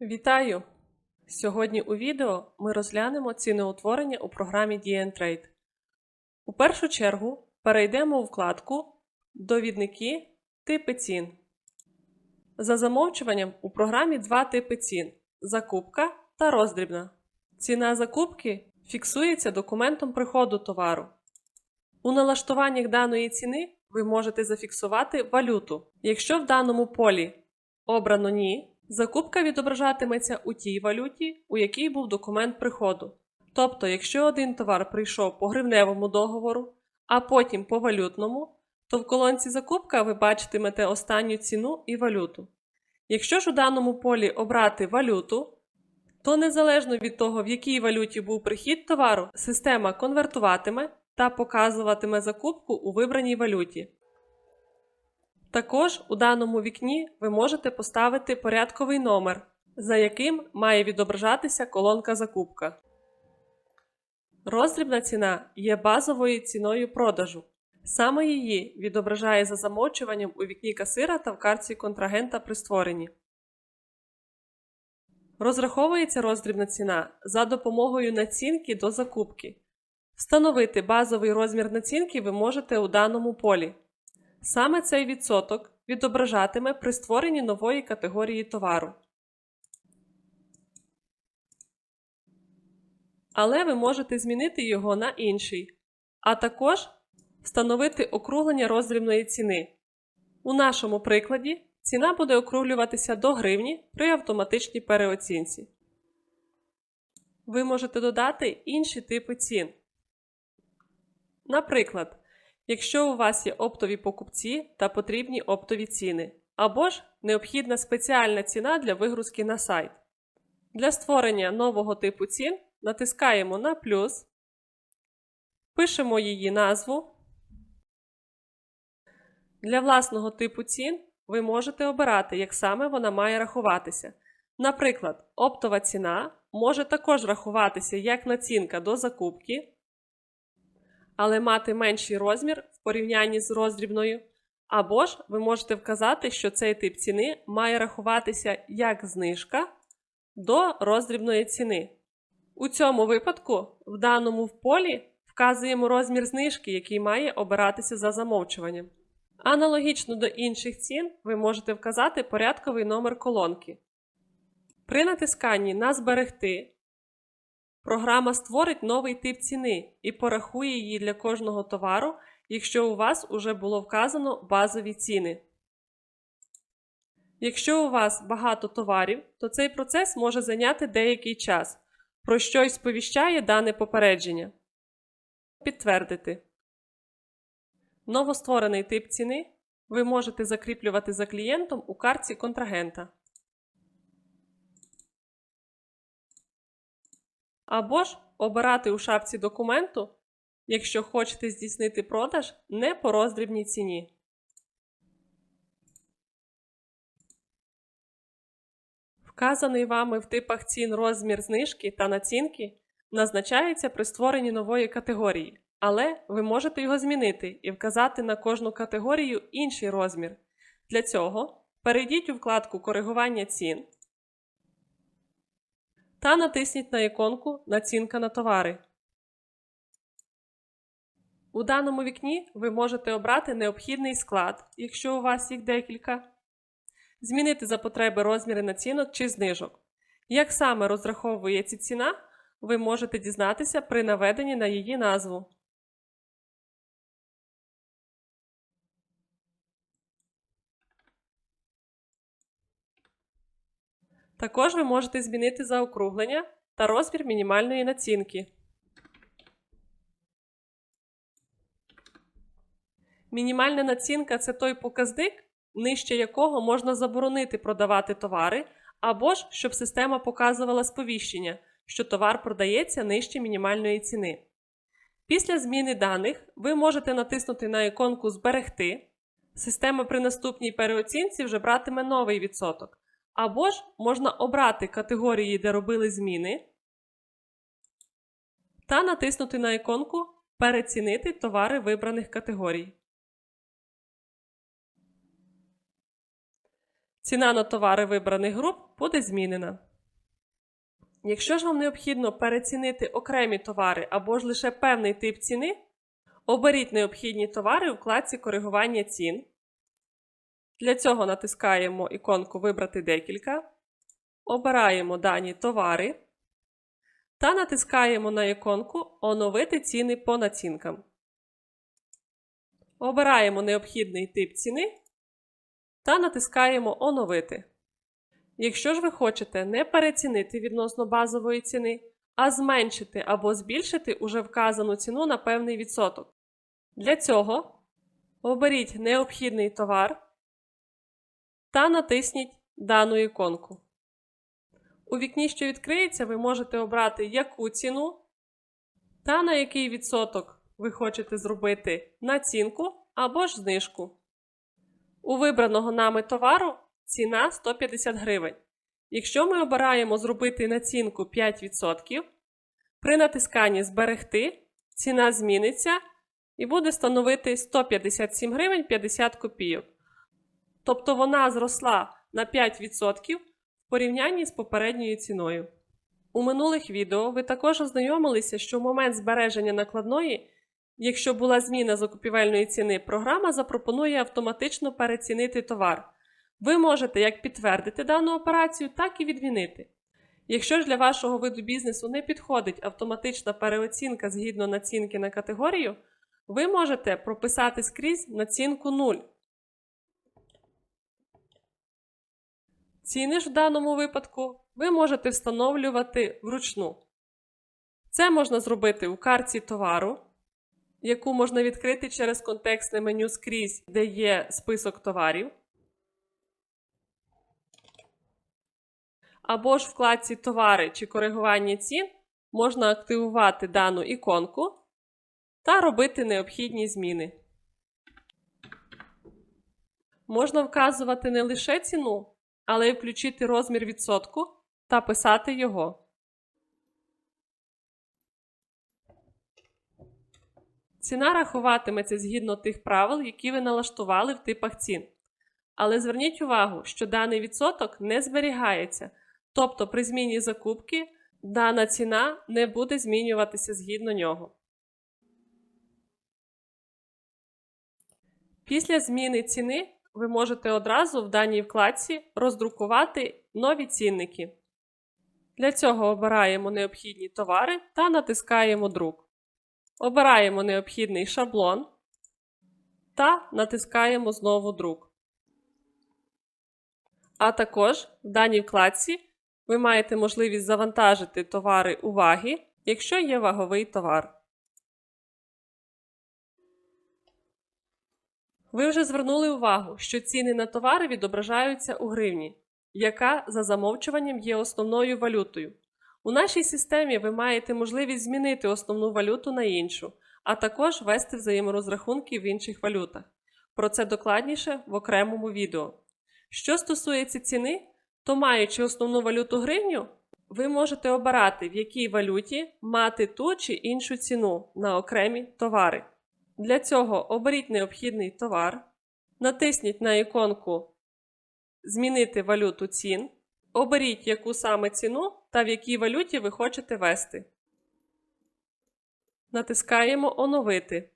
Вітаю! Сьогодні у відео ми розглянемо ціноутворення у програмі DNTrade. У першу чергу перейдемо у вкладку Довідники Типи цін. За замовчуванням у програмі два типи цін закупка та роздрібна. Ціна закупки фіксується документом приходу товару. У налаштуваннях даної ціни ви можете зафіксувати валюту. Якщо в даному полі обрано ні, закупка відображатиметься у тій валюті, у якій був документ приходу. Тобто, якщо один товар прийшов по гривневому договору, а потім по валютному, то в колонці закупка ви бачитимете останню ціну і валюту. Якщо ж у даному полі обрати валюту, то незалежно від того, в якій валюті був прихід товару, система конвертуватиме та показуватиме закупку у вибраній валюті. Також у даному вікні ви можете поставити порядковий номер, за яким має відображатися колонка закупка. Роздрібна ціна є базовою ціною продажу. Саме її відображає за замовчуванням у вікні касира та в картці контрагента при створенні. Розраховується роздрібна ціна за допомогою націнки до закупки. Встановити базовий розмір націнки ви можете у даному полі. Саме цей відсоток відображатиме при створенні нової категорії товару. Але ви можете змінити його на інший, а також встановити округлення роздрібної ціни. У нашому прикладі ціна буде округлюватися до гривні при автоматичній переоцінці. Ви можете додати інші типи цін. Наприклад, якщо у вас є оптові покупці та потрібні оптові ціни, або ж необхідна спеціальна ціна для вигрузки на сайт. Для створення нового типу цін натискаємо на плюс, пишемо її назву. Для власного типу цін ви можете обирати, як саме вона має рахуватися. Наприклад, оптова ціна може також рахуватися як націнка до закупки, але мати менший розмір в порівнянні з роздрібною. Або ж ви можете вказати, що цей тип ціни має рахуватися як знижка до роздрібної ціни. У цьому випадку в даному в полі вказуємо розмір знижки, який має обиратися за замовчуванням. Аналогічно до інших цін ви можете вказати порядковий номер колонки. При натисканні на Зберегти програма створить новий тип ціни і порахує її для кожного товару, якщо у вас уже було вказано базові ціни. Якщо у вас багато товарів, то цей процес може зайняти деякий час, про що й сповіщає дане попередження. Підтвердити. Новостворений тип ціни ви можете закріплювати за клієнтом у картці контрагента. Або ж обирати у шапці документу, якщо хочете здійснити продаж не по роздрібній ціні. Вказаний вами в типах цін розмір знижки та націнки назначається при створенні нової категорії, але ви можете його змінити і вказати на кожну категорію інший розмір. Для цього перейдіть у вкладку Коригування цін та натисніть на іконку Націнка на товари. У даному вікні ви можете обрати необхідний склад, якщо у вас їх декілька, змінити за потреби розміри націнок чи знижок. Як саме розраховується ціна, ви можете дізнатися при наведенні на її назву. Також ви можете змінити заокруглення та розмір мінімальної націнки. Мінімальна націнка це той показник, нижче якого можна заборонити продавати товари, або ж щоб система показувала сповіщення, що товар продається нижче мінімальної ціни. Після зміни даних ви можете натиснути на іконку Зберегти. Система при наступній переоцінці вже братиме новий відсоток. Або ж можна обрати категорії, де робили зміни, та натиснути на іконку Перецінити товари вибраних категорій. Ціна на товари вибраних груп буде змінена. Якщо ж вам необхідно перецінити окремі товари або ж лише певний тип ціни, оберіть необхідні товари у вкладці коригування цін. Для цього натискаємо іконку Вибрати декілька, обираємо дані товари та натискаємо на іконку Оновити ціни по націнкам. Обираємо необхідний тип ціни та натискаємо Оновити. Якщо ж ви хочете не перецінити відносно базової ціни, а зменшити або збільшити уже вказану ціну на певний відсоток. Для цього оберіть необхідний товар та натисніть дану іконку. У вікні, що відкриється, ви можете обрати яку ціну та на який відсоток ви хочете зробити націнку або ж знижку. У вибраного нами товару ціна 150 гривень. Якщо ми обираємо зробити націнку 5%, при натисканні Зберегти ціна зміниться і буде становити 157 гривень 50 копійок. Тобто вона зросла на 5% в порівнянні з попередньою ціною. У минулих відео ви також ознайомилися, що в момент збереження накладної, якщо була зміна закупівельної ціни, програма запропонує автоматично перецінити товар. Ви можете як підтвердити дану операцію, так і відмінити. Якщо ж для вашого виду бізнесу не підходить автоматична переоцінка згідно націнки на категорію, ви можете прописати скрізь націнку 0. Ціни ж в даному випадку ви можете встановлювати вручну. Це можна зробити у карті товару, яку можна відкрити через контекстне меню скрізь, де є список товарів. Або ж в вкладці Товари чи коригування цін можна активувати дану іконку та робити необхідні зміни. Можна вказувати не лише ціну, але й включити розмір відсотку та писати його. Ціна рахуватиметься згідно тих правил, які ви налаштували в типах цін. Але зверніть увагу, що даний відсоток не зберігається, тобто при зміні закупки дана ціна не буде змінюватися згідно нього. Після зміни ціни ви можете одразу в даній вкладці роздрукувати нові цінники. Для цього обираємо необхідні товари та натискаємо Друк. Обираємо необхідний шаблон та натискаємо знову Друк. А також в даній вкладці ви маєте можливість завантажити товари уваги, якщо є ваговий товар. Ви вже звернули увагу, що ціни на товари відображаються у гривні, яка за замовчуванням є основною валютою. У нашій системі ви маєте можливість змінити основну валюту на іншу, а також вести взаєморозрахунки в інших валютах. Про це докладніше в окремому відео. Що стосується ціни, то маючи основну валюту гривню, ви можете обирати, в якій валюті мати ту чи іншу ціну на окремі товари. Для цього оберіть необхідний товар, натисніть на іконку Змінити валюту цін, оберіть яку саме ціну та в якій валюті ви хочете вести. Натискаємо Оновити.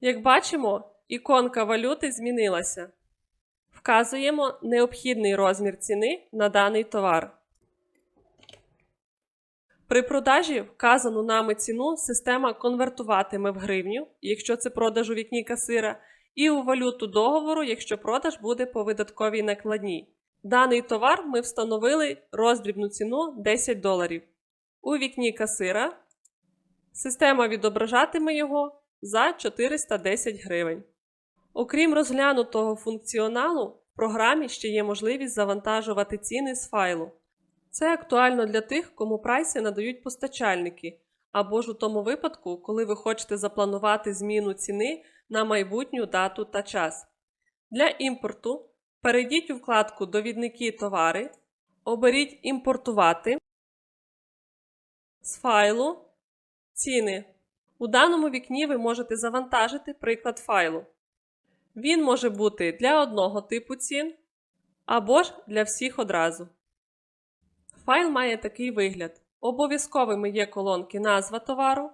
Як бачимо, іконка валюти змінилася. Вказуємо необхідний розмір ціни на даний товар. При продажі вказану нами ціну система конвертуватиме в гривню, якщо це продаж у вікні касира, і у валюту договору, якщо продаж буде по видатковій накладній. Даний товар ми встановили роздрібну ціну 10 доларів. У вікні касира система відображатиме його за 410 гривень. Окрім розглянутого функціоналу, в програмі ще є можливість завантажувати ціни з файлу. Це актуально для тих, кому прайси надають постачальники, або ж у тому випадку, коли ви хочете запланувати зміну ціни на майбутню дату та час. Для імпорту перейдіть у вкладку Довідники товари, оберіть Імпортувати з файлу Ціни. У даному вікні ви можете завантажити приклад файлу. Він може бути для одного типу цін або ж для всіх одразу. Файл має такий вигляд. Обов'язковими є колонки назва товару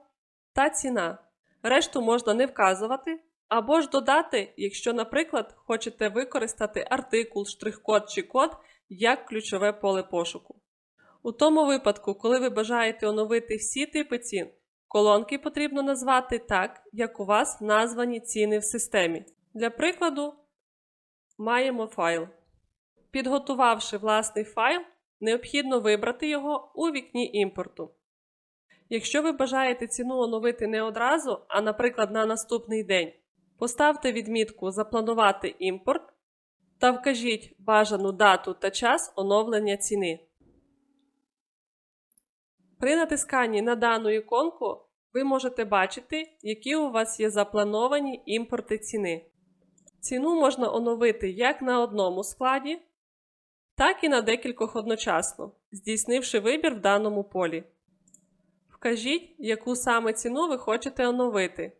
та ціна. Решту можна не вказувати або ж додати, якщо, наприклад, хочете використати артикул, штрих-код чи код як ключове поле пошуку. У тому випадку, коли ви бажаєте оновити всі типи цін, колонки потрібно назвати так, як у вас названі ціни в системі. Для прикладу, маємо файл. Підготувавши власний файл, необхідно вибрати його у вікні імпорту. Якщо ви бажаєте ціну оновити не одразу, а, наприклад, на наступний день, поставте відмітку Запланувати імпорт та вкажіть бажану дату та час оновлення ціни. При натисканні на дану іконку ви можете бачити, які у вас є заплановані імпорти ціни. Ціну можна оновити як на одному складі, так і на декількох одночасно, здійснивши вибір в даному полі. Вкажіть, яку саме ціну ви хочете оновити.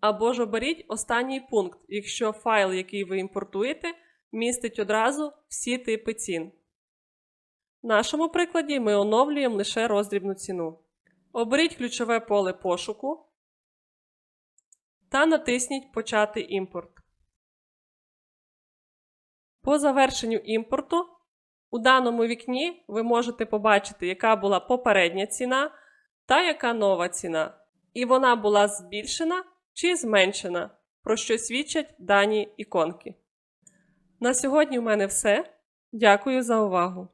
Або ж оберіть останній пункт, якщо файл, який ви імпортуєте, містить одразу всі типи цін. В нашому прикладі ми оновлюємо лише роздрібну ціну. Оберіть ключове поле пошуку та натисніть Почати імпорт. По завершенню імпорту у даному вікні ви можете побачити, яка була попередня ціна та яка нова ціна. І вона була збільшена чи зменшена, про що свідчать дані іконки. На сьогодні в мене все. Дякую за увагу!